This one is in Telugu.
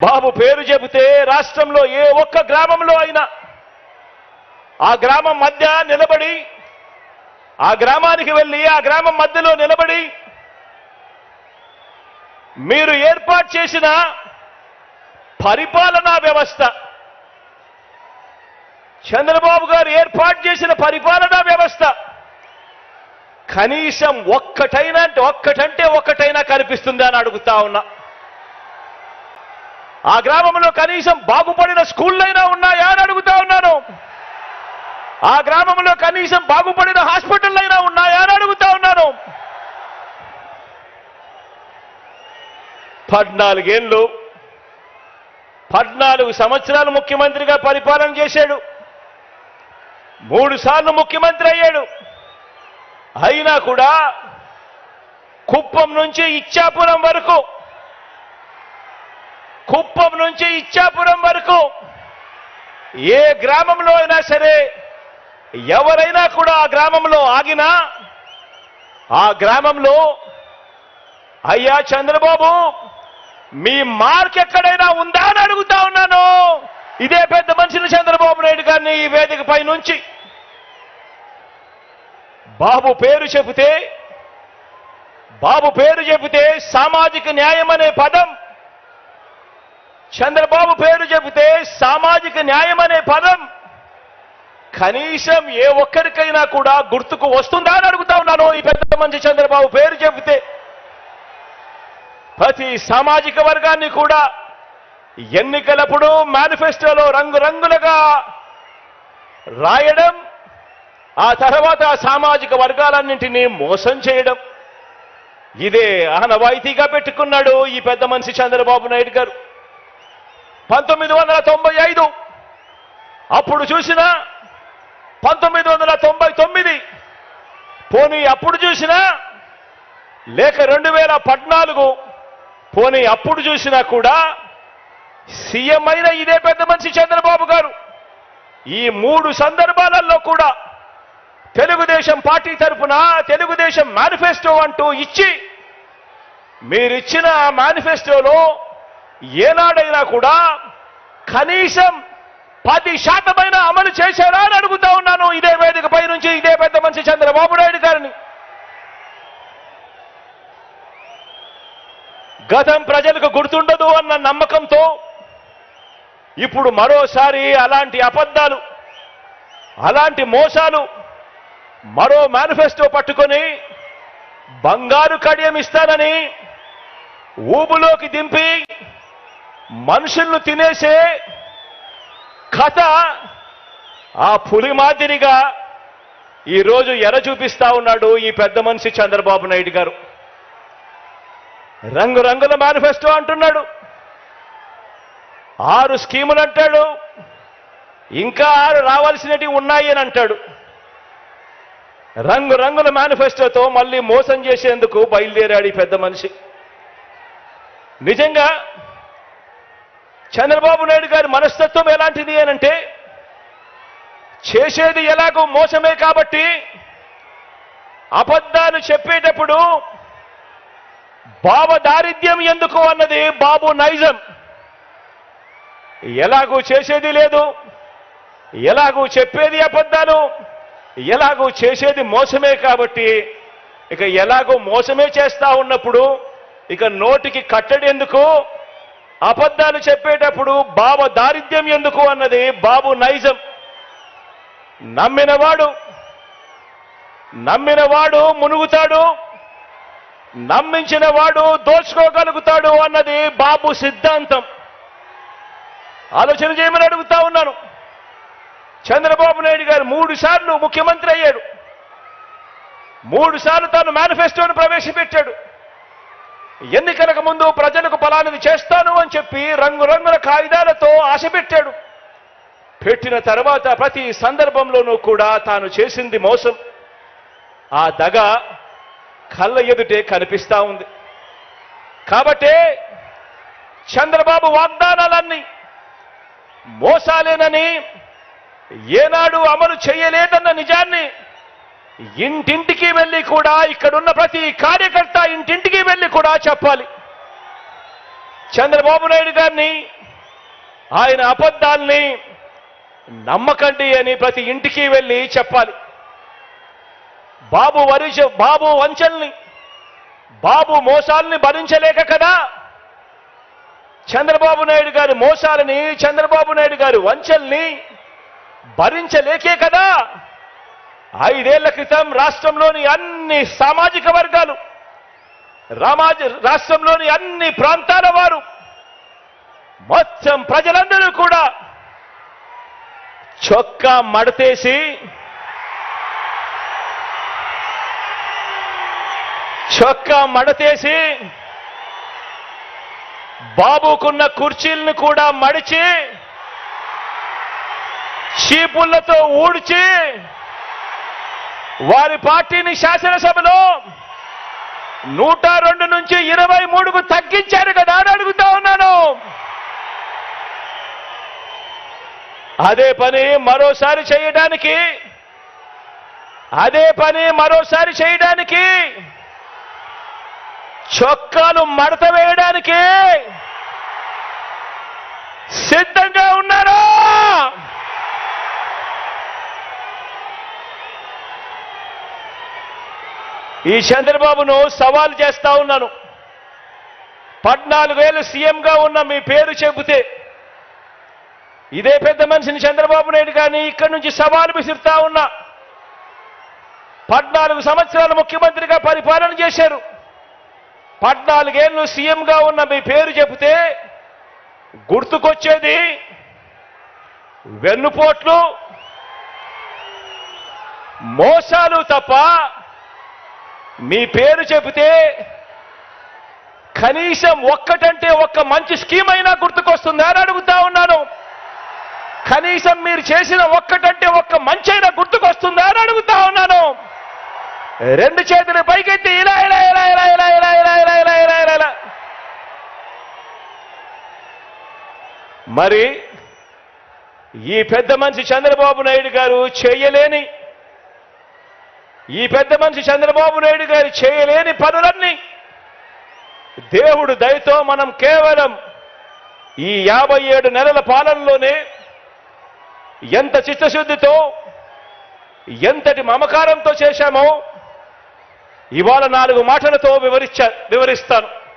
బాబు పేరు చెబితే రాష్ట్రంలో ఏ ఒక్క గ్రామంలో అయినా ఆ గ్రామం మధ్య నిలబడి ఆ గ్రామానికి వెళ్ళి ఆ గ్రామం మధ్యలో నిలబడి మీరు ఏర్పాటు చేసిన పరిపాలనా వ్యవస్థ చంద్రబాబు గారు ఏర్పాటు చేసిన పరిపాలనా వ్యవస్థ కనీసం ఒక్కటైనా అంటే ఒక్కటంటే ఒక్కటైనా కనిపిస్తుందా అని అడుగుతా ఉన్నా. ఆ గ్రామంలో కనీసం బాగుపడిన స్కూళ్ళైనా ఉన్నాయా అని అడుగుతా ఉన్నాను. ఆ గ్రామంలో కనీసం బాగుపడిన హాస్పిటళ్ళైనా అయినా ఉన్నాయా అని అడుగుతా ఉన్నాను. పద్నాలుగేళ్ళు పద్నాలుగు సంవత్సరాలు ముఖ్యమంత్రిగా పరిపాలన చేశాడు. మూడు సార్లు ముఖ్యమంత్రి అయ్యాడు. అయినా కూడా కుప్పం నుంచి ఇచ్చాపురం వరకు కుప్పం నుంచి ఇచ్చాపురం వరకు ఏ గ్రామంలో అయినా సరే ఎవరైనా కూడా ఆ గ్రామంలో ఆగినా ఆ గ్రామంలో అయ్యా చంద్రబాబు మీ మార్క్ ఎక్కడైనా ఉందా అని అడుగుతా ఉన్నాను. ఇదే పెద్ద మనిషిని చంద్రబాబు నాయుడు గారిని ఈ వేదికపై నుంచి. బాబు పేరు చెబితే బాబు పేరు చెబితే సామాజిక న్యాయం అనే పదం చంద్రబాబు పేరు చెబితే సామాజిక న్యాయం అనే పదం కనీసం ఏ ఒక్కరికైనా కూడా గుర్తుకు వస్తుందా అని అడుగుతా ఉన్నాను ఈ పెద్ద మంచి చంద్రబాబు పేరు చెబితే. ప్రతి సామాజిక వర్గాన్ని కూడా ఎన్నికలప్పుడు మేనిఫెస్టోలో రంగురంగులుగా రాయడం ఆ తర్వాత ఆ సామాజిక వర్గాలన్నింటినీ మోసం చేయడం. ఇదే ఆనవాయితీగా పెట్టుకున్నాడు ఈ పెద్ద మనిషి చంద్రబాబు నాయుడు గారు. పంతొమ్మిది వందల తొంభై ఐదు. అప్పుడు చూసిన పంతొమ్మిది వందల తొంభై తొమ్మిది. పోనీ అప్పుడు చూసినా లేక రెండు వేల పద్నాలుగు. పోనీ అప్పుడు చూసినా కూడా సీఎం అయిన ఇదే పెద్ద మనిషి చంద్రబాబు గారు. ఈ మూడు సందర్భాలలో కూడా తెలుగుదేశం పార్టీ తరఫున తెలుగుదేశం మేనిఫెస్టో అంటూ ఇచ్చి మీరిచ్చిన ఆ మేనిఫెస్టోలో ఏనాడైనా కూడా కనీసం పది శాతమైన అమలు చేశారా అని అడుగుతా ఉన్నాను. ఇదే వేదికపై నుంచి ఇదే పెద్ద మనిషి చంద్రబాబు నాయుడు గారిని. గతం ప్రజలకు గుర్తుండదు అన్న నమ్మకంతో ఇప్పుడు మరోసారి అలాంటి అబద్ధాలు అలాంటి మోసాలు మరో మేనిఫెస్టో పట్టుకొని బంగారు కడియం ఇస్తానని ఊబులోకి దింపి మనుషులను తినేసే కథ ఆ పులి మాదిరిగా ఈరోజు ఎర చూపిస్తా ఉన్నాడు ఈ పెద్ద మనిషి చంద్రబాబు నాయుడు గారు. రంగురంగుల మేనిఫెస్టో అంటున్నాడు. ఆరు స్కీములు అంటాడు. ఇంకా ఆరు రావాల్సినవి ఉన్నాయి అని అంటాడు. రంగురంగుల మేనిఫెస్టోతో మళ్ళీ మోసం చేసేందుకు బయలుదేరాడు ఈ పెద్ద మనిషి. నిజంగా చంద్రబాబు నాయుడు గారి మనస్తత్వం ఎలాంటిది అనంటే చేసేది ఎలాగో మోసమే కాబట్టి అబద్ధాలు చెప్పేటప్పుడు బాబ దారిద్ర్యం ఎందుకు అన్నది బాబు నైజం. ఎలాగూ చేసేది లేదు ఎలాగూ చెప్పేది అబద్ధాలు ఎలాగూ చేసేది మోసమే కాబట్టి ఇక ఎలాగో మోసమే చేస్తా ఉన్నప్పుడు ఇక నోటికి కట్టడి ఎందుకు అబద్ధాలు చెప్పేటప్పుడు బాబు దారిద్ర్యం ఎందుకు అన్నది బాబు నైజం. నమ్మినవాడు నమ్మినవాడు మునుగుతాడు నమ్మించిన వాడు దోచుకోగలుగుతాడు అన్నది బాబు సిద్ధాంతం. ఆలోచన చేయమని అడుగుతా ఉన్నాను. చంద్రబాబు నాయుడు గారు మూడు సార్లు ముఖ్యమంత్రి అయ్యాడు. మూడు సార్లు తాను మేనిఫెస్టోను ప్రవేశపెట్టాడు. ఎన్నికలకు ముందు ప్రజలకు ఫలానిది చేస్తాను అని చెప్పి రంగురంగుల కాగితాలతో ఆశ పెట్టాడు. పెట్టిన తర్వాత ప్రతి సందర్భంలోనూ కూడా తాను చేసింది మోసం. ఆ దగ కళ్ళ ఎదుటే కనిపిస్తా ఉంది. కాబట్టే చంద్రబాబు వాగ్దానాలన్నీ మోసాలేనని ఏనాడు అమలు చేయలేదన్న నిజాన్ని ఇంటింటికి వెళ్ళి కూడా ఇక్కడున్న ప్రతి కార్యకర్త ఇంటింటికి వెళ్ళి కూడా చెప్పాలి. చంద్రబాబు నాయుడు గారిని ఆయన అబద్ధాల్ని నమ్మకండి అని ప్రతి ఇంటికి వెళ్ళి చెప్పాలి. బాబు వరిష బాబు వంచల్ని బాబు మోసాల్ని భరించలేక కదా చంద్రబాబు నాయుడు గారి మోసాలని చంద్రబాబు నాయుడు గారి వంచల్ని భరించలేకే కదా ఐదేళ్ళ క్రితం రాష్ట్రంలోని అన్ని సామాజిక వర్గాలు రామాజ రాష్ట్రంలోని అన్ని ప్రాంతాల వారు మొత్తం ప్రజలందరూ కూడా చొక్కా మడతేసి చొక్కా మడతేసి బాబుకున్న కుర్చీలను కూడా మడిచి చీపుళ్ళతో ఊడ్చి వారి పార్టీని శాసనసభలో నూట రెండు నుంచి ఇరవై మూడుకు తగ్గించారు కదా అని అడుగుతా ఉన్నాను. అదే పని మరోసారి చేయడానికి అదే పని మరోసారి చేయడానికి చొక్కాలు మడత వేయడానికి సిద్ధంగా ఈ చంద్రబాబును సవాల్ చేస్తా ఉన్నాను. పద్నాలుగేళ్ళు సీఎంగా ఉన్న మీ పేరు చెబితే ఇదే పెద్ద మనిషిని చంద్రబాబు నాయుడు కానీ ఇక్కడి నుంచి సవాలు విసురుతా ఉన్నా. పద్నాలుగు సంవత్సరాలు ముఖ్యమంత్రిగా పరిపాలన చేశారు. పద్నాలుగేళ్ళు సీఎంగా ఉన్న మీ పేరు చెబితే గుర్తుకొచ్చేది వెన్నుపోట్లు మోసాలు తప్ప మీ పేరు చెబితే కనీసం ఒక్కటంటే ఒక్క మంచి స్కీమ్ అయినా గుర్తుకొస్తుందా అని అడుగుతా ఉన్నాను కనీసం మీరు చేసిన ఒక్కటంటే ఒక్క మంచి అయినా గుర్తుకొస్తుందా అని అడుగుతా ఉన్నాను రెండు చేతులు పైకెత్తి ఇలా ఇలా ఇలా ఇలా ఇలా ఇలా ఇలా ఇలా ఇలా ఇలా ఇలా ఇలా మరి ఈ పెద్ద మనిషి చంద్రబాబు నాయుడు గారు చేయలేని ఈ పెద్ద మనిషి చంద్రబాబు నాయుడు గారు చేయలేని పనులన్నీ దేవుడు దయతో మనం కేవలం ఈ యాభై ఏడు నెలల పాలనలోనే ఎంత చిత్తశుద్ధితో ఎంతటి మమకారంతో చేశామో ఇవాళ నాలుగు మాటలతో వివరించా వివరిస్తాను.